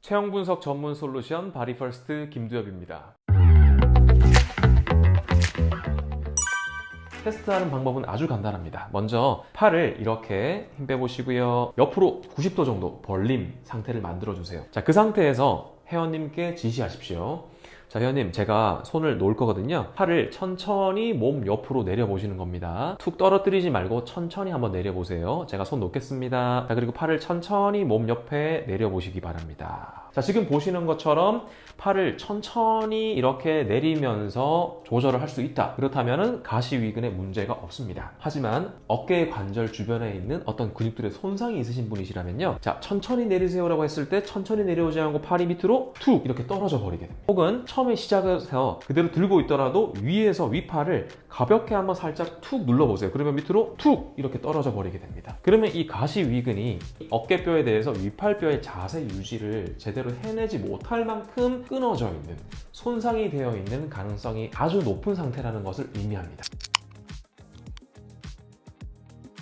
체형 분석 전문 솔루션 바디퍼스트 김두엽입니다. 테스트하는 방법은 아주 간단합니다. 먼저 팔을 이렇게 힘 빼보시고요. 옆으로 90도 정도 벌림 상태를 만들어주세요. 자, 그 상태에서 회원님께 지시하십시오. 자, 회원님, 제가 손을 놓을 거거든요. 팔을 천천히 몸 옆으로 내려보시는 겁니다. 툭 떨어뜨리지 말고 천천히 한번 내려보세요. 제가 손 놓겠습니다. 자, 그리고 팔을 천천히 몸 옆에 내려보시기 바랍니다. 자, 지금 보시는 것처럼 팔을 천천히 이렇게 내리면서 조절을 할 수 있다. 그렇다면 가시위근에 문제가 없습니다. 하지만 어깨 관절 주변에 있는 어떤 근육들의 손상이 있으신 분이시라면요. 자, 천천히 내리세요 라고 했을 때 천천히 내려오지 않고 팔이 밑으로 툭 이렇게 떨어져 버리게 됩니다. 혹은 처음에 시작해서 그대로 들고 있더라도 위에서 위팔을 가볍게 한번 살짝 툭 눌러보세요. 그러면 밑으로 툭 이렇게 떨어져 버리게 됩니다. 그러면 이 가시위근이 어깨뼈에 대해서 위팔뼈의 자세 유지를 제대로 해내지 못할 만큼 끊어져 있는 손상이 되어 있는 가능성이 아주 높은 상태라는 것을 의미합니다.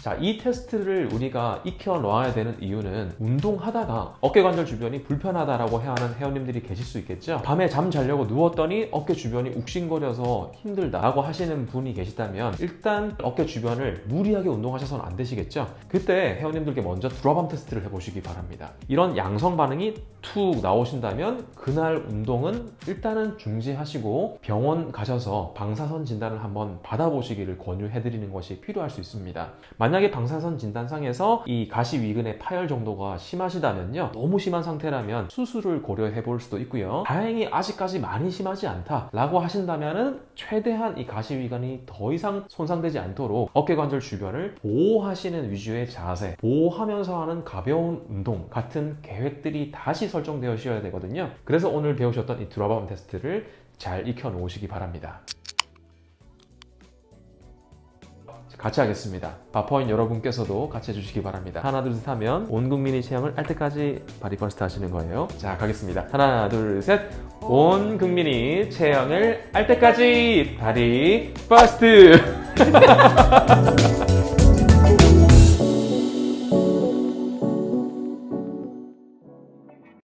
자, 이 테스트를 우리가 익혀 놔야 되는 이유는 운동하다가 어깨 관절 주변이 불편하다라고 해 하는 회원님들이 계실 수 있겠죠. 밤에 잠 자려고 누웠더니 어깨 주변이 욱신거려서 힘들다라고 하시는 분이 계시다면 일단 어깨 주변을 무리하게 운동하셔서는 안 되시겠죠. 그때 회원님들께 먼저 드랍암 테스트를 해보시기 바랍니다. 이런 양성 반응이 툭 나오신다면 그날 운동은 일단은 중지하시고 병원 가셔서 방사선 진단을 한번 받아보시기를 권유해 드리는 것이 필요할 수 있습니다. 만약에 방사선 진단상에서 이 가시 위근의 파열 정도가 심하시다면요. 너무 심한 상태라면 수술을 고려해 볼 수도 있고요. 다행히 아직까지 많이 심하지 않다라고 하신다면은 최대한 이 가시 위근이 더 이상 손상되지 않도록 어깨 관절 주변을 보호하시는 위주의 자세, 보호하면서 하는 가벼운 운동 같은 계획들이 다시 설정되어 셔야 되거든요. 그래서 오늘 배우셨던 이 드랍암 테스트를 잘 익혀 놓으시기 바랍니다. 같이 하겠습니다. 바퍼인 여러분께서도 같이 해주시기 바랍니다. 하나, 둘, 셋 하면 온 국민이 체형을 알 때까지 바디퍼스트 하시는 거예요. 자, 가겠습니다. 하나, 둘, 셋. 온 국민이 체형을 알 때까지 바디퍼스트!